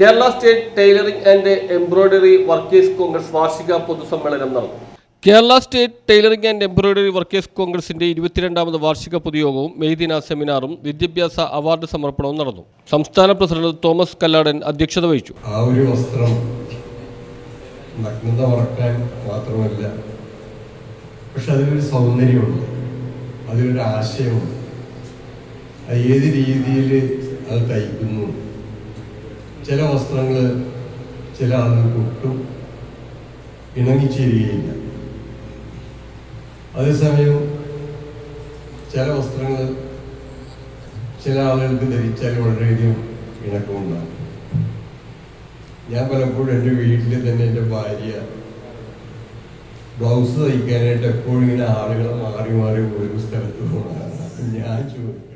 Kerala state tailoring and embroidery workers congress വാർഷിക പൊതുസമ്മേളനം നടന്നു. Kerala state tailoring and embroidery workers കോൺഗ്രസിന്റെ ഇരുപത്തിരണ്ടാമത് വാർഷിക പൊതുയോഗവും മെയ്ദിന സെമിനാറും വിദ്യാഭ്യാസ അവാർഡ് സമർപ്പണവും നടന്നു. സംസ്ഥാന പ്രസിഡന്റ് തോമസ് കല്ലാടൻ അധ്യക്ഷത വഹിച്ചു. ആ ഒരു വസ്ത്രം നഗ്നത മറക്കാൻ മാത്രമല്ല പക്ഷെ അതിലൊരു സൗന്ദര്യമുണ്ട് അതിലൊരു ആശയമുണ്ട്. അത് ഏത് രീതിയിൽ അത് തയ്ക്കുന്നു? ചില വസ്ത്രങ്ങൾ ചില ആളുകൾക്ക് ഒട്ടും ഇണങ്ങിച്ചേരുകയില്ല. അതേസമയം ചില വസ്ത്രങ്ങൾ ചില ആളുകൾക്ക് ധരിച്ചാൽ വളരെയധികം ഇണക്കമുണ്ടാകും. ഞാൻ പലപ്പോഴും എന്റെ വീട്ടിൽ തന്നെ എന്റെ ഭാര്യ ബ്ലൗസ് തയ്ക്കാനായിട്ട് എപ്പോഴും ഇങ്ങനെ ആളുകളെ മാറി മാറി ഒരു സ്ഥലത്ത് പോകാറുണ്ട്. ഞാൻ ചോദിക്കാം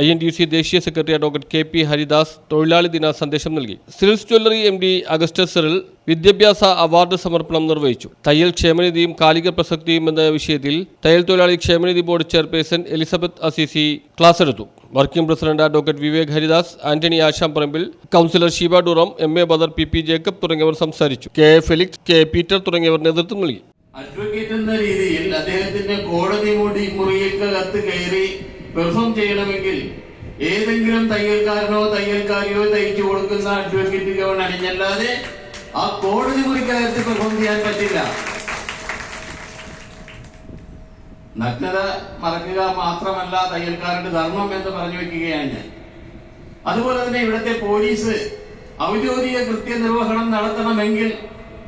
ഐ എൻ ഡി സി ദേശീയ secretary advocate K P Haridas തൊഴിലാളി ദിന സന്ദേശം നൽകി. സിൽസ് ജ്വല്ലറി എം ഡി അഗസ്റ്റസ് വിദ്യാഭ്യാസ അവാർഡ് സമർപ്പണം നിർവഹിച്ചു. തയ്യൽ ക്ഷേമനിധിയും കാലിക പ്രസക്തിയും എന്ന വിഷയത്തിൽ തയ്യൽ തൊഴിലാളി ക്ഷേമനിധി board chairperson Elizabeth Assisi class എടുത്തു working president advocate Vivek Haridas Antony Ashamparambil councillor Sheeba durum M A Badar P P Jacob തുടങ്ങിയവർ സംസാരിച്ചു. കെ ഫെലിക്സ് കെ പീറ്റർ തുടങ്ങിയവർ നേതൃത്വം നൽകി. അഡ്വക്കേറ്റ് എന്ന രീതിയിൽ അദ്ദേഹത്തിന്റെ കോടതി മുടി മുറിയിൽക്കകത്ത് കയറി പെർഫോം ചെയ്യണമെങ്കിൽ ഏതെങ്കിലും തയ്യൽക്കാരനോ തയ്യൽക്കാരിയോ തയ്ച്ചു കൊടുക്കുന്ന അഡ്വക്കേറ്റ് ഗവൺ അണിഞ്ഞല്ലാതെ ആ കോടതി കുറിക്കകത്ത് പെർഫോം ചെയ്യാൻ പറ്റില്ല. നഗ്നത മറക്കുക മാത്രമല്ല തയ്യൽക്കാരുടെ ധർമ്മം എന്ന് പറഞ്ഞു വെക്കുകയാണ് ഞാൻ. അതുപോലെ തന്നെ ഇവിടുത്തെ പോലീസ് ഔദ്യോഗിക കൃത്യനിർവഹണം നടത്തണമെങ്കിൽ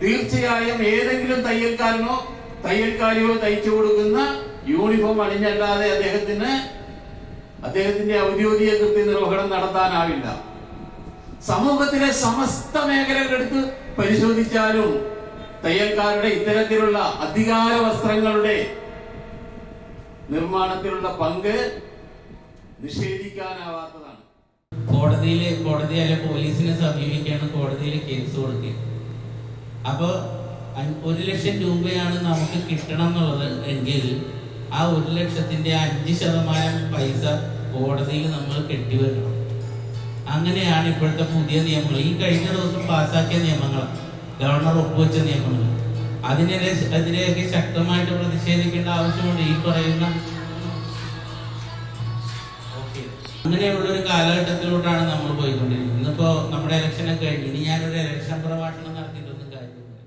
തീർച്ചയായും ഏതെങ്കിലും തയ്യൽക്കാരനോ തയ്യൽക്കാരിയോ തയ്ച്ചു കൊടുക്കുന്ന യൂണിഫോം അണിഞ്ഞല്ലാതെ അദ്ദേഹത്തിന് അദ്ദേഹത്തിന്റെ ഔദ്യോഗിക കൃത്യനിർവഹണം നടത്താനാവില്ല. സമൂഹത്തിലെ സമസ്ത മേഖലകളെടുത്ത് പരിശോധിച്ചാലും തയ്യൽക്കാരുടെ ഇത്തരത്തിലുള്ള അധികാര വസ്ത്രങ്ങളുടെ നിർമ്മാണത്തിലുള്ള പങ്ക് നിഷേധിക്കാനാവാത്തതാണ്. കോടതിയിൽ കോടതി അല്ലെ പോലീസിനെ സമീപിക്കുകയാണ് കോടതിയിൽ കേസ് കൊടുക്കുക. അപ്പോൾ ഒരു ലക്ഷം രൂപയാണ് നമുക്ക് കിട്ടണം എന്നുള്ളത് എങ്കിൽ ആ ഒരു ലക്ഷത്തിന്റെ അഞ്ച് ശതമാനം പൈസ കോടതിയിൽ നമ്മൾ കെട്ടിവരണം അങ്ങനെയാണ് ഇപ്പോഴത്തെ പുതിയ നിയമങ്ങൾ. ഈ കഴിഞ്ഞ ദിവസം പാസ്സാക്കിയ നിയമങ്ങൾ ഗവർണർ ഒപ്പുവെച്ച നിയമങ്ങൾ. അതിനെതിരെ അതിനെയൊക്കെ ശക്തമായിട്ട് പ്രതിഷേധിക്കേണ്ട ആവശ്യമുണ്ട് ഈ പറയുന്ന അങ്ങനെയുള്ള ഒരു കാലഘട്ടത്തിലോട്ടാണ് നമ്മൾ പോയിക്കൊണ്ടിരിക്കുന്നത്. ഇന്നിപ്പോ നമ്മുടെ ഇലക്ഷനൊക്കെ കഴിഞ്ഞു. ഇനി ഞാനൊരു ഇലക്ഷൻ പ്രഭാഷണം നടത്തിയിട്ടൊന്നും കാര്യമില്ല.